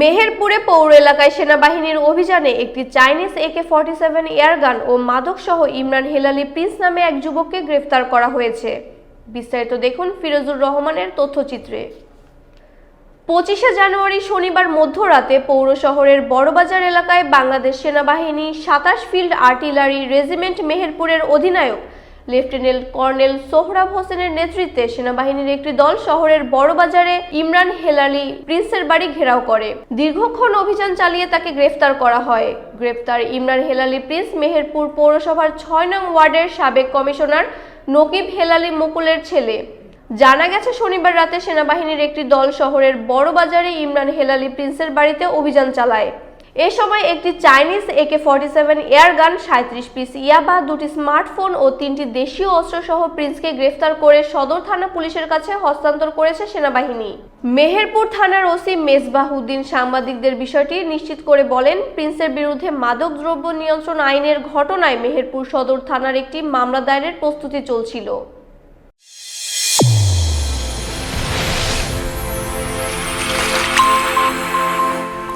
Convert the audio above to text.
মেহেরপুরে পৌর এলাকায় সেনাবাহিনীর অভিযানে একটি Chinese AK forty seven airgun ও মাদকসহ ইমরান হেলালি প্রিন্স নামে এক যুবককে গ্রেফতার করা হয়েছে। বিস্তারিত দেখুন ফিরোজুর রহমানের তথ্যচিত্রে। পঁচিশে জানুয়ারি শনিবার মধ্যরাতে পৌর শহরের বড়বাজার এলাকায় বাংলাদেশ সেনাবাহিনী সাতাশ ফিল্ড আর্টিলারি রেজিমেন্ট মেহেরপুরের অধিনায়ক লেফটেন্যান্ট কর্নেল সোহরাব হোসেনের নেতৃত্বে সেনাবাহিনীর একটি দল শহরের বড়বাজারে ইমরান হেলালি প্রিন্সের বাড়ি ঘেরাও করে। দীর্ঘক্ষণ অভিযান চালিয়ে তাকে গ্রেফতার করা হয়। গ্রেফতার ইমরান হেলালি প্রিন্স মেহেরপুর পৌরসভার ছয় নং ওয়ার্ডের সাবেক কমিশনার নকিব হেলালি মুকুলের ছেলে। জানা গেছে, শনিবার রাতে সেনাবাহিনীর একটি দল শহরের বড় বাজারে ইমরান হেলালি প্রিন্সের বাড়িতে অভিযান চালায়। এ সময় একটি Chinese AK forty seven airgun সাঁত্রিশ পিস ইয়াবা, দুটি স্মার্টফোন ও তিনটি দেশীয় অস্ত্রসহ প্রিন্সকে গ্রেফতার করে সদর থানা পুলিশের কাছে হস্তান্তর করেছে সেনাবাহিনী। মেহেরপুর থানার ওসি মেজবাহুদ্দিন সাংবাদিকদের বিষয়টি নিশ্চিত করে বলেন, প্রিন্সের বিরুদ্ধে মাদক দ্রব্য নিয়ন্ত্রণ আইনের ঘটনায় মেহেরপুর সদর থানার একটি মামলা দায়েরের প্রস্তুতি চলছিল।